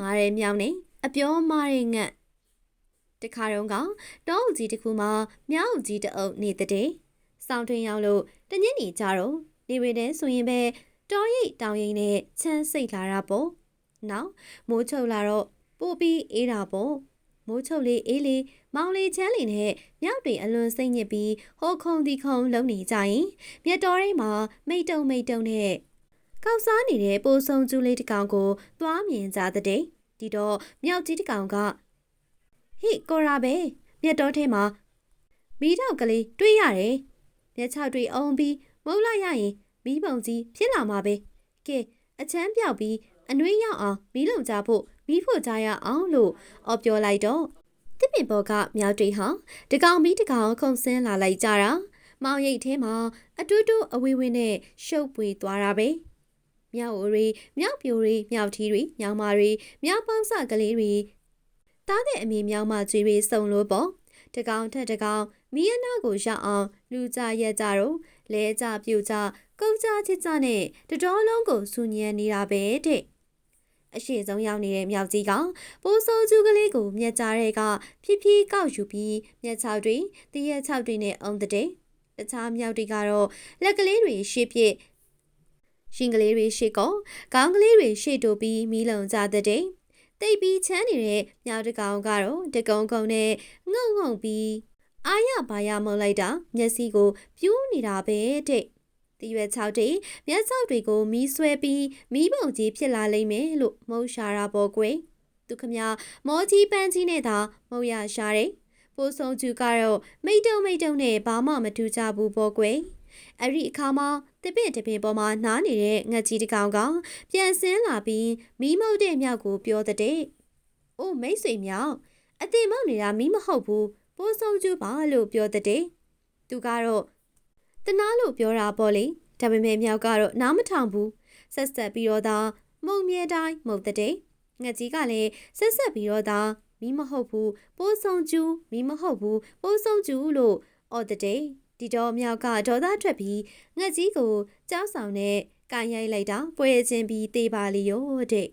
မာတဲ့မြောင်နဲ့အပြောမာတဲ့ငတ်တခါတော့ကတောအုပ်ကြီးတစ်ခုမှာမြောက်အုပ်ကြီးတအုပ်နေတဲ့စောင်းထွင်းရောက်လို့တညစ်နေကြတော့နေဝင်တဲ့ဆိုရင်ပဲတောရိပ်တောင်ရိပ်နဲ့ချမ်းစိတ်လာတာပေါ့နောက်မိုးချုပ်လာတော့ပို့ပြီးအေးတာပေါ့မိုးချုပ်လေးအေးလေးမောင်လေးချမ်းလေးနဲ့မြောက်တွေအလွန်စိတ်ညစ်ပြီးဟိုခုံဒီခုံလုံနေကြရင်မြတ်တော်ရိပ်မှာမိတ်တုံမိတ်တုံနဲ့ ကောက်စားနေတဲ့ပိုးဆုံကျူးလေးတစ်ကောင်ကိုသွားမြင်ကြတဲ့ဒီတော့မြောက်ကြီးတစ်ကောင်ကဟိကိုရာပဲမြတ်တော်ထဲမှာမီးတောက်ကလေးတွေးရတယ်မျက်ခြောက်တွေအုံပြီးမုတ်လိုက်ရရင်မီးပုံကြီးဖြစ်လာမှာပဲကဲအချမ်းပြောက်ပြီးအနှွေးရောက်အောင်မီးလုံကြဖို့မီးဖို့ကြရအောင်လို့အော်ပြောလိုက်တော့တစ်ပင်ပေါ်ကမြောက်တွေဟာတကောင်ပြီးတကောင်ခုန်ဆင်းလာလိုက်ကြတာမောင်ရိပ်ထဲမှာအတူတူအဝေးဝင်းနဲ့ရှုပ်ပွေသွားတာပဲ မြောက်အိုတွေမြောက်ပြိုတွေမြောက်ထီတွေမြောင်မာတွေမြောက်ပေါင်းစကလေးတွေတားတဲ့အမေမြောင်မကျွေးတွေစုံလို့ပေါ့တကောင်ထက်တကောင်မီးအနာကိုရောက်အောင်လူကြရက်ကြတော့လဲကြပြူကြကုတ်ကြချစ်ကြနဲ့တတော်လုံးကိုစူညံနေတာပဲတဲ့အရှိဆုံးရောက်နေတဲ့မြောက်ကြီးကပိုးစိုးကျူးကလေးကိုမြက်ကြားတဲ့ကဖြည်းဖြည်းကောက်ယူပြီးမြက်ချောက်တွေတရက်ချောက်တွေနဲ့အုံတဲ့တခြားမြောက်တွေကတော့လက်ကလေးတွေရှေ့ပြစ် ရှင်ကလေးတွေရှေ့ကောခေါင်းကလေးတွေရှေ့တိုးပြီးမီးလုံကြတဲ့တိတ်ပြီးချမ်းနေတဲ့မြောက်တကောင်ကတော့တကုံကုံနဲ့ငုံငုံပြီးအာရဘာရမုံလိုက်တာမျက်စိကို ပြူးနေတာပဲတဲ့တရွက်6တိမျက်စောက်တွေကိုမီးဆွဲပြီးမီးပုံကြီးဖြစ်လာလိမ့်မယ်လို့မုံရှာတာပေါ့ကွယ်သူခမမောကြီးပန်းကြီးနဲ့သာမုံရရှာတယ်ပိုးဆုံးကျူကတော့မိတ်တုံမိတ်တုံနဲ့ဘာမှမထူးကြဘူးပေါ့ကွယ် အဲ့ဒီအခါမှာတပည့်တပည့်ပေါ်မှာနားနေတဲ့ငက်ကြီးတကောင်ကပြန်ဆင်းလာပြီးမီးမုတ်တဲ့မြောက်ကိုပြောတဲ့။အိုးမိတ်ဆွေမြောက်အတင်မောက်နေတာမီးမဟုတ်ဘူးပိုးဆုံးကျူပါလို့ပြောတဲ့။သူကတော့တနာလို့ပြောတာပေါ့လေဒါပေမဲ့မြောက်ကတော့နားမထောင်ဘူးဆက်ဆက်ပြီးတော့သာမုံမြဲတိုင်းမုတ်တဲ့ငက်ကြီးကလည်းဆက်ဆက်ပြီးတော့သာမီးမဟုတ်ဘူးပိုးဆုံးကျူမီးမဟုတ်ဘူးပိုးဆုံးကျူလို့အော်တဲ့ ဒီတော့မြောက်ကဒေါသထွက်ပြီးငှက်ကြီးကိုကြောက်ဆောင်နဲ့ကန်ရိုက်လိုက်တာပွဲချင်းပြီးတေးပါလီရောတဲ့